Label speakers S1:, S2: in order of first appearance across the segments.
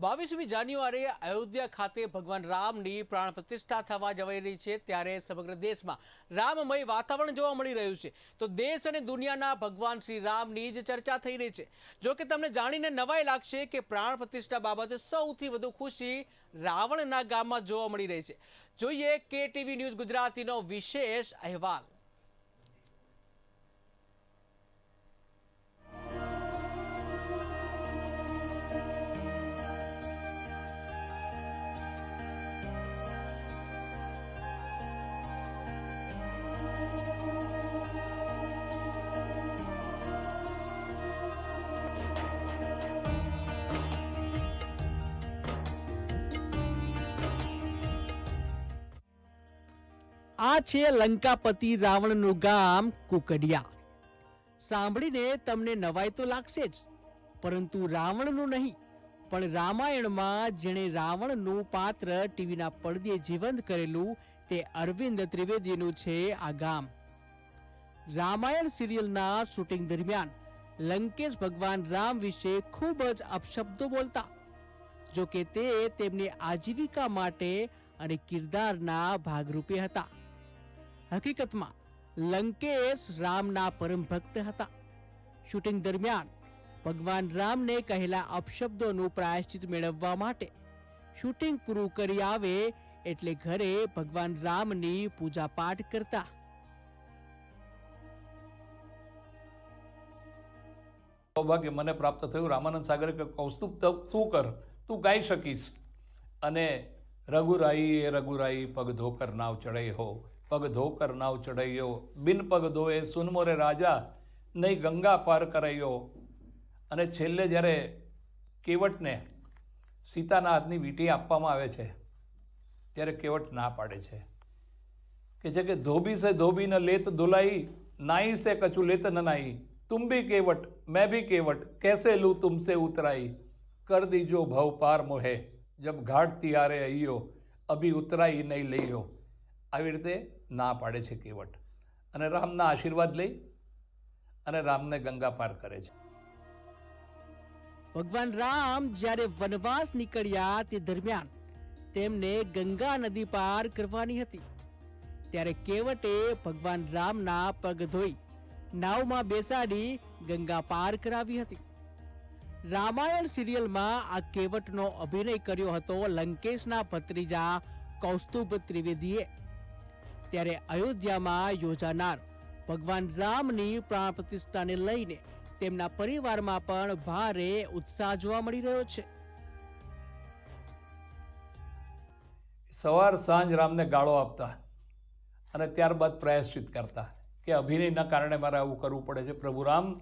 S1: બાવીસમી જાન્યુઆરીએ અયોધ્યા ખાતે ભગવાન રામની પ્રાણ પ્રતિષ્ઠા થવા જવાઈ રહી છે, ત્યારે સમગ્ર દેશમાં રામમય વાતાવરણ જોવા મળી રહ્યું છે. તો દેશ અને દુનિયાના ભગવાન શ્રી રામની જ ચર્ચા થઈ રહી છે. જો કે તમને જાણીને નવાઈ લાગશે કે પ્રાણ પ્રતિષ્ઠા બાબતે સૌથી વધુ ખુશી રાવણના ગામમાં જોવા મળી રહી છે. જોઈએ કે ટીવી ન્યૂઝ ગુજરાતીનો વિશેષ અહેવાલ. આ છે લંકાપતિ રાવણનું ગામ કુકડિયા. સાંભળીને તમને નવાઈ તો લાગશે જ, પરંતુ રાવણનું નહીં, પણ રામાયણમાં જેણે રાવણનું પાત્ર ટીવીના પડદે જીવંત કરેલું તે અરવિંદ ત્રિવેદીનું છે આ ગામ. રામાયણ સિરિયલના શૂટિંગ દરમિયાન લંકેશ ભગવાન રામ વિશે ખૂબ જ અપશબ્દો બોલતા જો કે તે તેમની આજીવિકા માટે અને કિરદારના ભાગરૂપે હતા. હકીકતમાં, લંકેશ રામના પરમ ભક્ત હતા. શૂટિંગ દરમિયાન, ભગવાન રામને કહેલા અપશબ્દોનું પ્રાયશ્ચિત મેળવવા માટે, શૂટિંગ પૂરું કરી આવે એટલે ઘરે ભગવાન રામની પૂજા પાઠ કરતા
S2: સૌભાગ્ય મને પ્રાપ્ત થયું, રામાનંદ સાગર કે, કૌસ્તુભ, તું કર, તું ગાઈ શકીશ. અને રઘુરાઈ એ રઘુરાઈ, પગ ધોકર, નાવ ચડાઈ હો. પગ ધો કર નાવ ચઢૈયો. બિન પગ ધોએ સુનમોરે રાજા નહીં ગંગા પાર કરાયો. અને છેલ્લે જ્યારે કેવટને સીતાના હાથની વીંટી આપવામાં આવે છે, ત્યારે કેવટ ના પાડે છે. કે છે કે ધોબી સે ધોબી ન લેત ધોલાઈ નાઈ સે કચું લેત ન નાઈ. તુમ બી કેવટ, મેં બી કેવટ, કેસે લું તુમસે ઉતરાઈ? કર દીજો ભાવ પાર મોહે, જબ ઘાટ તિયારે અહીયો અભી ઉતરાઈ નહીં લઈયો. આવી રીતે ના પાડે છે કેવટ. અને રામના આશીર્વાદ લઈ અને રામને ગંગા પાર કરે છે.
S1: ભગવાન રામ જ્યારે વનવાસ નીકળ્યા તે દરમિયાન તેમને ગંગા નદી પાર કરવાની હતી. ત્યારે કેવટે ભગવાન રામના પગ ધોઈ નાવમાં બેસાડી ગંગા પાર કરાવી હતી. રામાયણ સિરિયલમાં આ કેવટનો અભિનય કર્યો હતો લંકેશના ભત્રીજા કૌસ્તુભ ત્રિવેદીએ. ત્યારે અયોધ્યામાં યોજાનાર. ભગવાન રામની પ્રાણ પ્રતિષ્ઠાને લઈને તેમના પરિવારમાં પણ ભારે ઉત્સાહ જોવા મળી રહ્યો છે.
S2: સવાર સાંજ રામને ગાળો આપતા અને ત્યારબાદ પ્રાયશ્ચિત કરતા કે અભિનયના કારણે મારે આવું કરવું પડે છે. પ્રભુ રામ,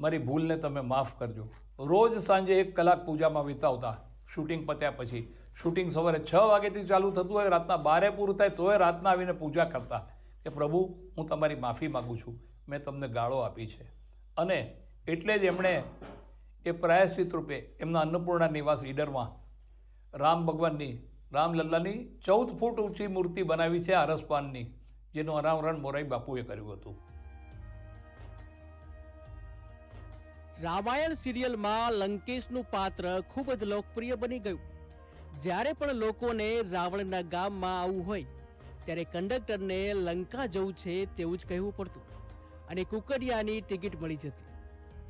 S2: મારી ભૂલને તમે માફ કરજો. રોજ સાંજે એક કલાક પૂજામાં વિતાવતા, શૂટિંગ પત્યા પછી શૂટિંગ સવારે છ વાગ્યાથી ચાલુ થતું હોય, રાતના બારે પૂરું થાય, તોય રાતના આવીને પૂજા કરતા. કે પ્રભુ, હું તમારી માફી માગું છું. મેં તમને ગાળો આપી છે. અને એટલે જ એમણે એ પ્રાયશ્ચિત રૂપે એમના અન્નપૂર્ણા નિવાસ ઈડરમાં રામ ભગવાનની રામલલ્લાની ચૌદ ફૂટ ઊંચી મૂર્તિ બનાવી છે આરસપાનની જેનું અનાવરણ મોરાઈ બાપુએ કર્યું હતું.
S1: રામાયણ સિરિયલમાં લંકેશનું પાત્ર ખૂબ જ લોકપ્રિય બની ગયું. જ્યારે પણ લોકોને રાવણના ગામમાં આવવું હોય, ત્યારે કંડક્ટરને લંકા જવું છે તેવું જ કહેવું પડતું અને કુકડિયાની ટિકિટ મળી જતી.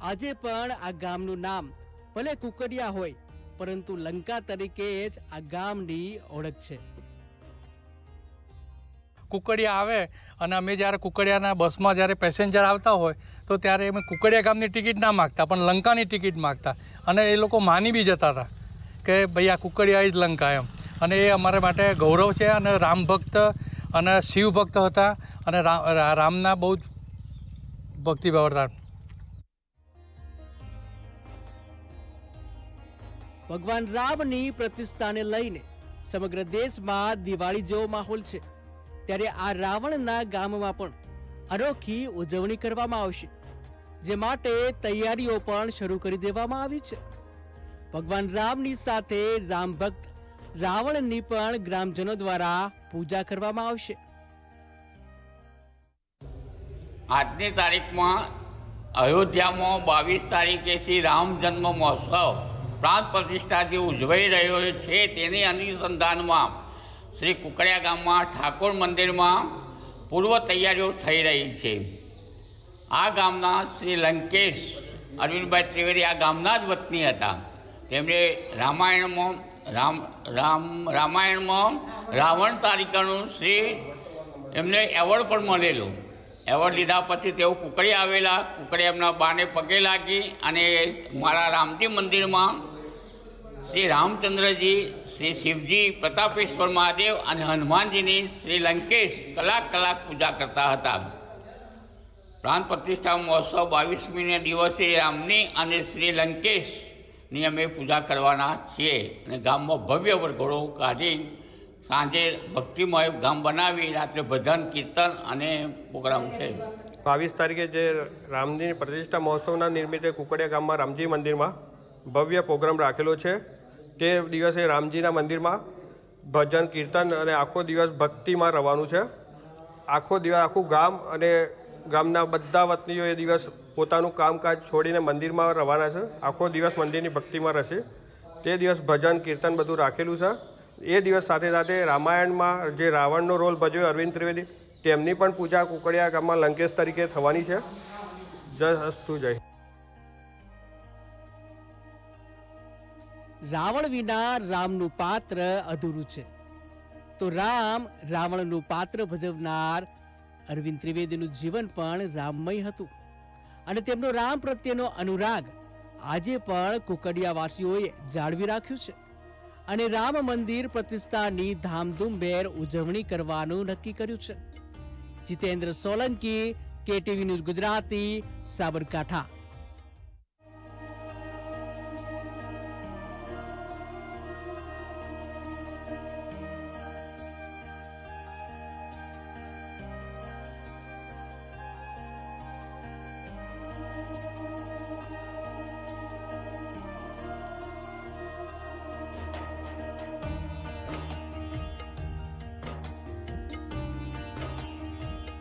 S1: આજે પણ આ ગામનું નામ ભલે કુકડિયા હોય, પરંતુ લંકા તરીકે જ આ ગામની ઓળખ છે.
S3: કુકડિયા આવે અને અમે જ્યારે કુકડિયાના બસમાં જ્યારે પેસેન્જર આવતા હોય, તો ત્યારે અમે કુકડિયા ગામની ટિકિટ ના માગતા, પણ લંકાની ટિકિટ માગતા અને એ લોકો માની બી જતા હતા. કે ભાઈ આ કુકડિયા જ લંકા એમ. અને એ અમારા માટે ગૌરવ છે અને રામ ભક્ત અને શિવ ભક્ત હતા અને રામના બહુ જ ભક્તિભાવ હતા
S1: ભગવાન રામની પ્રતિષ્ઠાને લઈને સમગ્ર દેશમાં દિવાળી જેવો માહોલ છે. ત્યારે આ રાવણના ગામમાં પણ અનોખી ઉજવણી કરવામાં આવશે, જે માટે તૈયારીઓ પણ શરૂ કરી દેવામાં આવી છે. ભગવાન રામની સાથે રામ ભક્ત રાવણની પણ ગ્રામજનો દ્વારા પૂજા કરવામાં આવશે.
S4: આજની તારીખમાં અયોધ્યામાં બાવીસ તારીખે શ્રી રામ જન્મ મહોત્સવ પ્રાંત પ્રતિષ્ઠા જે ઉજવાઈ રહ્યો છે તેની અનુસંધાનમાં શ્રી કુકડિયા ગામમાં ઠાકોર મંદિરમાં પૂર્વ તૈયારીઓ થઈ રહી છે. આ ગામના શ્રી લંકેશ, અરવિંદભાઈ ત્રિવેદી આ ગામના જ વતની હતા. તેમણે રામાયણમાં, રામ રામ, રામાયણમાં રાવણ તારીકાનું શ્રી એમને એવોર્ડ પણ મળેલો. એવોર્ડ લીધા પછી તેઓ કુકડી આવેલા કુકડી એમના બાને પગે લાગી અને મારા રામજી મંદિરમાં શ્રી રામચંદ્રજી, શ્રી શિવજી, પ્રતાપેશ્વર મહાદેવ અને હનુમાનજીની શ્રી લંકેશ કલાક કલાક પૂજા કરતા હતા. પ્રાંત પ્રતિષ્ઠા મહોત્સવ બાવીસમીને દિવસે રામની અને શ્રી લંકેશની અમે પૂજા કરવાના છીએ અને ગામમાં ભવ્ય વરઘોડો કાઢી સાંજે ભક્તિમય ગામ બનાવી રાત્રે ભજન, કીર્તન અને પ્રોગ્રામ છે.
S5: બાવીસ તારીખે જે રામજીની પ્રતિષ્ઠા મહોત્સવના નિમિત્તે કુકડિયા ગામમાં રામજી મંદિરમાં ભવ્ય પ્રોગ્રામ રાખેલો છે. તે દિવસે રામજીના મંદિરમાં ભજન, કીર્તન અને આખો દિવસ ભક્તિમાં રહેવાનું છે. આખો દિવસ આખું ગામ અને ગામના બધા વતનીઓ એ દિવસ પોતાનું કામકાજ છોડીને મંદિરમાં રવાના છે. આખો દિવસ મંદિરની ભક્તિમાં રહેશે. તે દિવસ ભજન, કીર્તન બધું રાખેલું છે. એ દિવસ સાથે સાથે રામાયણમાં જે રાવણનો રોલ ભજવ્યો અરવિંદ ત્રિવેદી, તેમની પણ પૂજા કુકડિયા ગામમાં લંકેશ તરીકે થવાની છે. જય અસ્તુ, જય
S1: રાવણ વિના રામનું પાત્ર અધૂરું છે. તો રામ રાવણનું પાત્ર ભજવનાર અરવિંદ ત્રિવેદીનું જીવન પણ રામમય હતું. અને તેમનો રામ પ્રત્યેનો અનુરાગ આજે પણ કુકડિયાવાસીઓએ જાળવી રાખ્યું છે. અને રામ મંદિર પ્રતિષ્ઠાની ધામધૂમભેર ઉજવણી કરવાનું નક્કી કર્યું છે. Jitendra Solanki, KTV news Gujarati, Sabarkantha.